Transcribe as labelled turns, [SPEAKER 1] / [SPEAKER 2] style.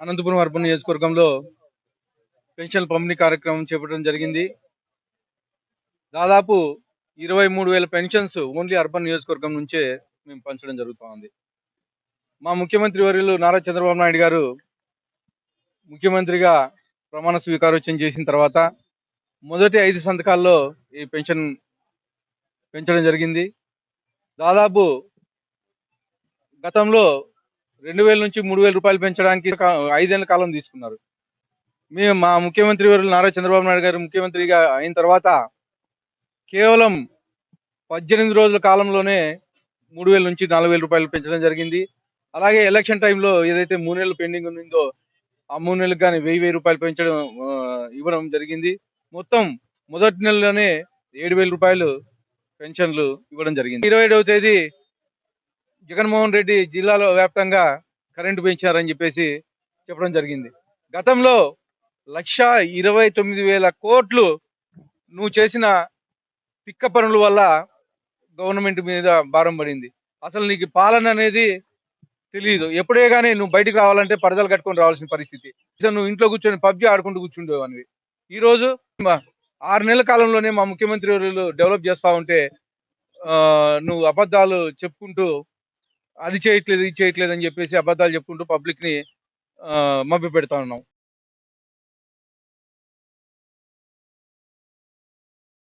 [SPEAKER 1] Anantapuram urban నియోజకవర్గంలో pension పంపిణీ కార్యక్రమం చేపట్టడం జరిగింది. దాదాపు ఇరవై మూడు వేల పెన్షన్స్ ఓన్లీ అర్బన్ నియోజకవర్గం నుంచే మేము పంచడం జరుగుతూ ఉంది మా ముఖ్యమంత్రి వర్యులు నారా చంద్రబాబు నాయుడు గారు ముఖ్యమంత్రిగా ప్రమాణ స్వీకారోత్సవం చేసిన తర్వాత మొదటి ఐదు సంతకాల్లో ఈ పెన్షన్ పెంచడం జరిగింది. దాదాపు గతంలో రెండు వేల నుంచి మూడు వేల రూపాయలు పెంచడానికి ఐదేళ్ళ కాలం తీసుకున్నారు. మేము మా ముఖ్యమంత్రి వారు నారా చంద్రబాబు నాయుడు గారు ముఖ్యమంత్రిగా అయిన తర్వాత కేవలం పద్దెనిమిది రోజుల కాలంలోనే మూడు వేల నుంచి నాలుగు వేల రూపాయలు పెంచడం జరిగింది. అలాగే ఎలక్షన్ టైంలో ఏదైతే మూడు నెలలు పెండింగ్ ఉందో ఆ మూడు నెలలకు కానీ వెయ్యి వెయ్యి రూపాయలు పెంచడం ఇవ్వడం జరిగింది. మొత్తం మొదటి నెలలోనే ఏడు వేల రూపాయలు పెన్షన్లు ఇవ్వడం జరిగింది. ఇరవై ఏడవ తేదీ జగన్మోహన్ రెడ్డి జిల్లాలో వ్యాప్తంగా కరెంటు పెంచారని చెప్పేసి చెప్పడం జరిగింది. గతంలో లక్ష ఇరవై తొమ్మిది వేల కోట్లు నువ్వు చేసిన తిక్క పనుల వల్ల గవర్నమెంట్ మీద భారం పడింది. అసలు నీకు పాలన అనేది తెలియదు ఎప్పుడే కానీ నువ్వు బయటకు రావాలంటే పరదలు కట్టుకొని రావాల్సిన పరిస్థితి. నువ్వు ఇంట్లో కూర్చొని పబ్జి ఆడుకుంటూ కూర్చుండేవానివి. ఈరోజు ఆరు నెలల కాలంలోనే మా ముఖ్యమంత్రి డెవలప్ చేస్తూ ఉంటే నువ్వు అబద్ధాలు చెప్పుకుంటూ అది చేయట్లేదు ఇది చేయట్లేదు అని చెప్పేసి అబద్ధాలు చెప్పుకుంటూ పబ్లిక్ని మభ్య పెడతా ఉన్నాం.